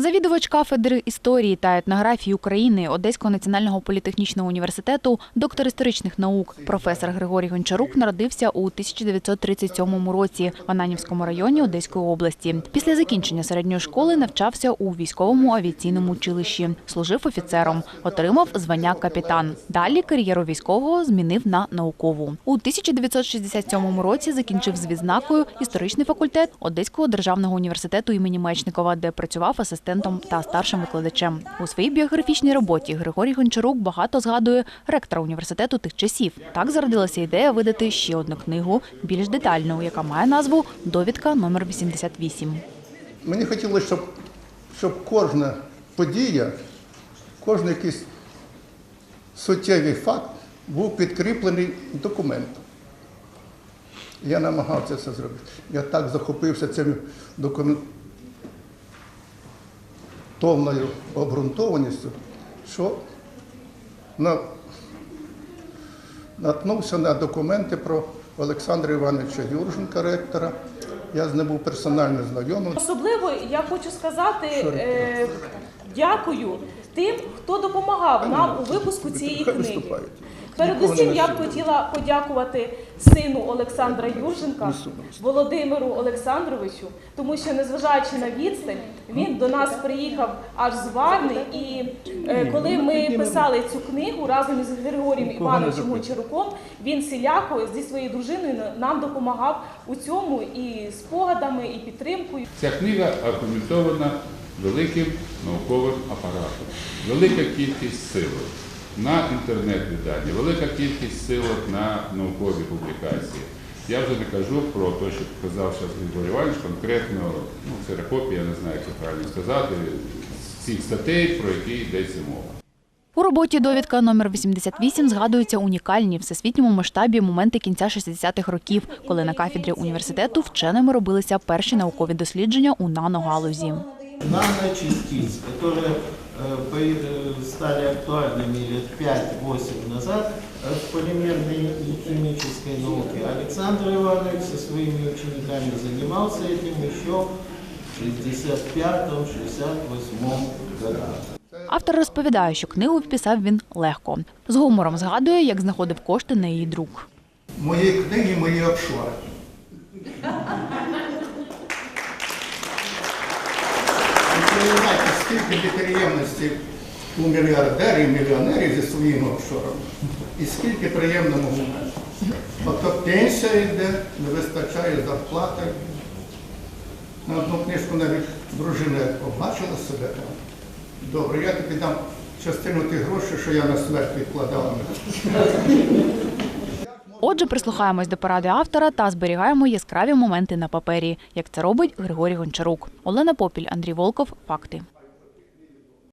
Завідувач кафедри історії та етнографії України Одеського національного політехнічного університету, доктор історичних наук, професор Григорій Гончарук народився у 1937 році в Ананівському районі Одеської області. Після закінчення середньої школи навчався у військовому авіаційному училищі, служив офіцером, отримав звання капітан. Далі кар'єру військового змінив на наукову. У 1967 році закінчив з відзнакою історичний факультет Одеського державного університету імені Мечникова, де працював асистентом та старшим викладачем. У своїй біографічній роботі Григорій Гончарук багато згадує ректора університету тих часів. Так зародилася ідея видати ще одну книгу, більш детальну, яка має назву Довідка номер 88. Мені хотілося, щоб, щоб кожна подія, кожен якийсь суттєвий факт був підкріплений документом. Я намагався це зробити. Я так захопився цим документовною обґрунтованістю, що на, наткнувся на документи про Олександра Івановича Юрженка, ректора. Я з ним був персонально знайомий. Особливо я хочу сказати е, дякую тим, хто допомагав нам у випуску цієї книги. Передусім я б хотіла подякувати сину Олександра Юрченка, Володимиру Олександровичу, тому що, незважаючи на відстань, він до нас приїхав аж з Варни. І е, коли ми писали цю книгу разом із Григорієм Івановичем Гончаруком, він сіляко зі своєю дружиною нам допомагав у цьому і спогадами, і підтримкою. Ця книга аргументована великим науковим апаратом, велика кількість силок на інтернет-видання, велика кількість силок на наукові публікації. Я вже не кажу про те, що казав зараз Григорій Іванович, конкретно ну, ксерокопія, я не знаю, як це правильно сказати, з цих статей, про які йдеться мова. У роботі довідка номер 88 згадуються унікальні в всесвітньому масштабі моменти кінця 60-х років, коли на кафедрі університету вченими робилися перші наукові дослідження у наногалузі. наночастиц, которые э, появ- э, стали актуальными лет 5-8 назад э, в полимерной и химической науке. Александр Иванович со своими учениками занимался этим еще в 65-68 годах. Автор розповідає, що книгу вписав він легко. З гумором згадує, як знаходив кошти на її друк. Мої книги, мої обшвари. Скільки у мільярдерів, мільйонерів зі своїми офшорами, і скільки приємного моменту. Ото пенсія йде, не вистачає зарплати. На одну книжку навіть дружина побачила себе там. Добре, я тобі дам частину тих грошей, що я на смерть відкладала. Отже, прислухаємось до поради автора та зберігаємо яскраві моменти на папері, як це робить Григорій Гончарук. Олена Попіль, Андрій Волков. Факти.